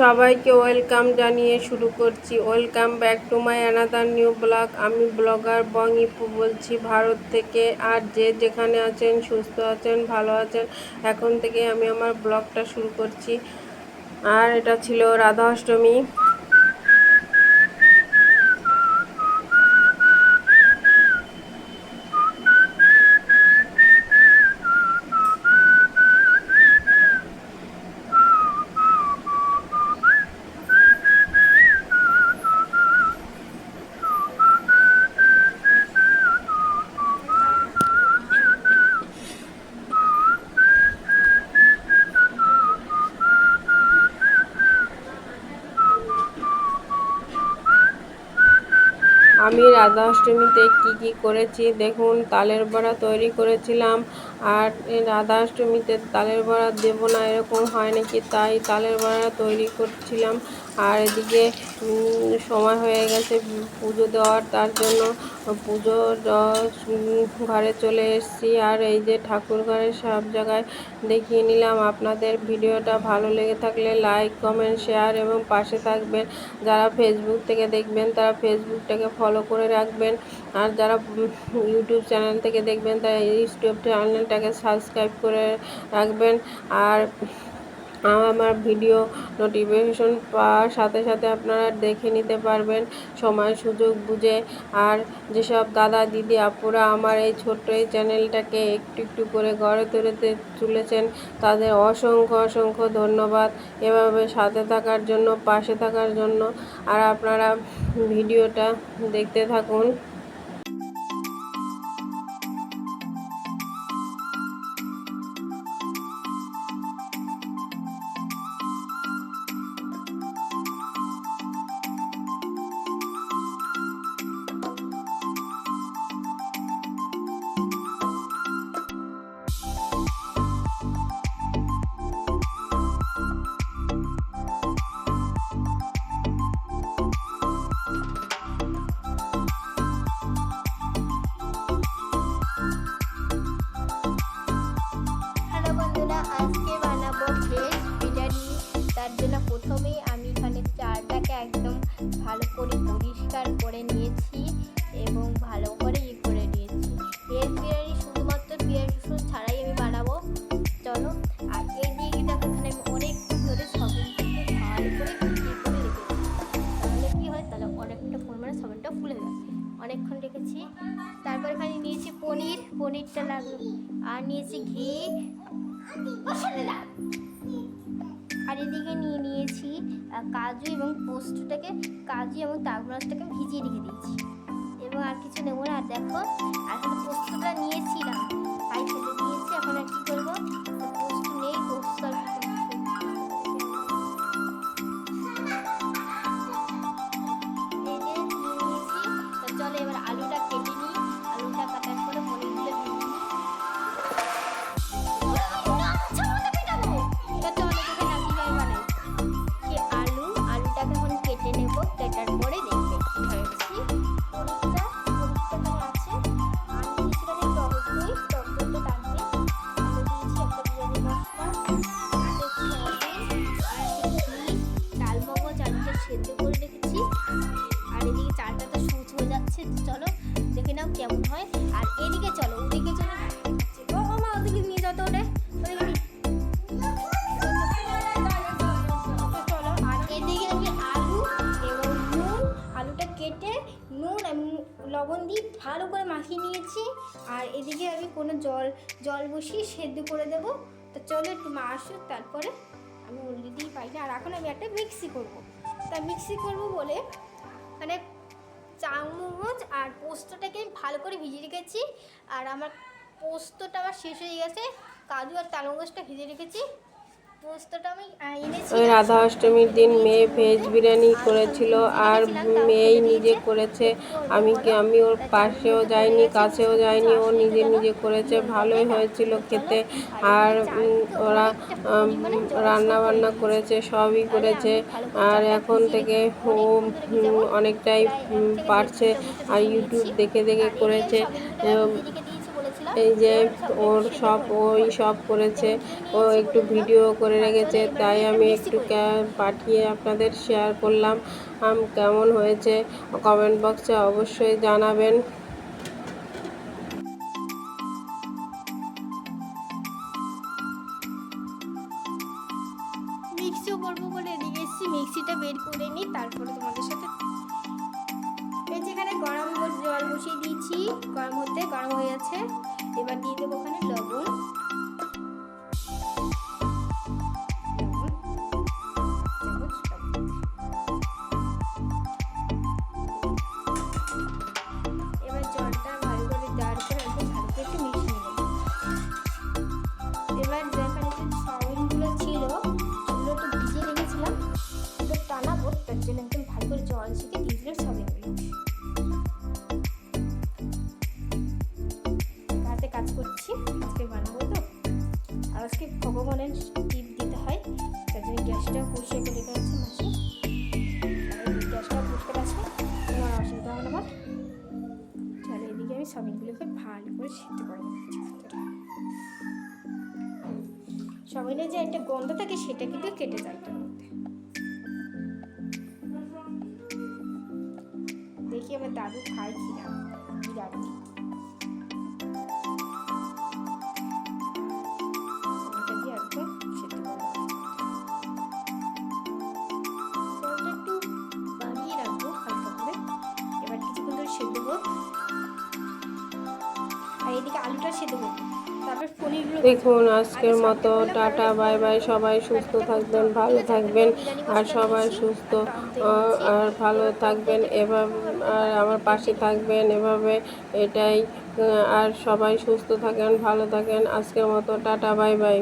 সবাইকে ওয়েলকাম জানিয়ে শুরু করছি। Welcome back to my another new blog. আমি ব্লগার বং ইপু বলছি, ভারত থেকে। আর যে যেখানে আছেন, সুস্থ আছেন, ভালো আছেন, এখন থেকে আমি আমার ব্লগটা শুরু করছি। আর এটা ছিল রাধা অষ্টমী আমি রাধা অষ্টমীতে কী কী করেছি? দেখুন, তালের বড়া তৈরি করেছিলাম। আর রাধা অষ্টমীতে তালের বড়া দেবো না, এরকম হয় নাকি? তাই তালের বড়া তৈরি করছিলাম। আর এদিকে সময় হয়ে গেছে পুজো দেওয়ার, তার জন্য পুজো ঘরে চলে এসেছি। আর এই যে ঠাকুর ঘরের সব জায়গায় দেখিয়ে নিলাম। আপনাদের ভিডিওটা ভালো লেগে থাকলে লাইক, কমেন্ট, শেয়ার এবং পাশে থাকবেন। যারা ফেসবুক থেকে দেখবেন, তারা ফেসবুকটাকে ফলো করে রাখবেন। আর যারা ইউটিউব চ্যানেল থেকে দেখবেন, তারা ইউটিউব চ্যানেলটাকে সাবস্ক্রাইব করে রাখবেন। আর আমার ভিডিও নোটিফিকেশন পাওয়ার সাথে সাথে আপনারা দেখে নিতে পারবেন সময় সুযোগ বুঝে। আর যেসব দাদা, দিদি, আপুরা আমার এই ছোট্ট এই চ্যানেলটাকে একটু একটু করে গড়ে তুলেতে তুলেছেন, তাদের অসংখ্য অসংখ্য ধন্যবাদ। এভাবে সাথে থাকার জন্য, পাশে থাকার জন্য। আর আপনারা ভিডিওটা দেখতে থাকুন। অনেকক্ষণ রেখেছি। তারপর এখানে নিয়েছি পনির। পনিরটা লাগবে আর নিয়েছি ঘি। আর এদিকে নিয়ে নিয়েছি কাজু এবং পোস্তটাকে। কাজু এবং তাগমাছটাকে ভিজিয়ে রেখে দিয়েছি। এবং আর কিছু নেব না। আর দেখো এখন পোস্তটা নিয়েছিলাম তাই ফেলে দিয়েছি এখন আর কি করব? পোস্ত নেই, পোস্ত আর এদিকে আমি কোনো জল জল বসিয়ে সেদ্ধ করে দেবো। তো চলো একটু মা আসুক, তারপরে আমি অলরেডি পাই না। আর এখন আমি একটা মিক্সি করব। তা মিক্সি করব বলে মানে চামচ আর পোস্তটাকে আমি ভালো করে ভিজিয়ে রেখেছি। আর আমার পোস্তটা আমার শেষ হয়ে গেছে। কাজু আর তালমগজটা ভিজে রেখেছি। ওই রাধা অষ্টমীর দিন মেয়ে ভেজ বিরিয়ানি করেছিল আর মেয়েই নিজে করেছে। আমি কি আমি ওর পাশেও যাইনি কাছেও যাইনি ও নিজে নিজে করেছে। ভালোই হয়েছিল খেতে। আর ওরা রান্না বান্না করেছে সবই করেছে। আর এখন থেকে ও অনেকটাই পারছে। আর ইউটিউব দেখে দেখে করেছে। এই যে ওর সব, ওই সব করেছে, ও একটু ভিডিও করে রেখেছে, তাই আমি একটু পাঠিয়ে আপনাদের শেয়ার করলাম। কেমন হয়েছে? কমেন্ট বক্সে অবশ্যই জানাবেন। মিক্সিও করব বলে এদিকে এসেছি, মিক্সিটা বের করে নিই, তারপরে তোমাদের সাথে এই যেখানে গরম জল বসিয়ে দিয়েছি গরম হতে গরম হয়ে আছে এবার দিয়ে দেবো ওখানে লবণ। করছি, আজকে বানাবো তো। আর আজকে ভগবানের টিপ দিতে হয়, তার জন্য গ্যাসটা পরিষ্কার করে রেখে আছে মাসি। গ্যাসটা পরিষ্কার আছে, তোমার অসুবিধা হবে না তাহলে এদিকে আমি চাউমিনগুলোকে ভালো করে সিদ্ধ করে নিচ্ছি। যে একটা গন্ধ থাকে, সেটা কিন্তু কেটে যায় এটার মধ্যে। দেখি আমার দাদু খায় কিনা বিরিয়ানি আলুটা সেদ্ধ করব দেখুন আজকের মতো টাটা বাই বাই সবাই সুস্থ থাকবেন ভালো থাকবেন আর সবাই সুস্থ আর ভালো থাকবেন এভাবে আর আমার পাশে থাকবেন এভাবে এটাই আর সবাই সুস্থ থাকেন ভালো থাকেন। আজকের মতো টাটা বাই বাই।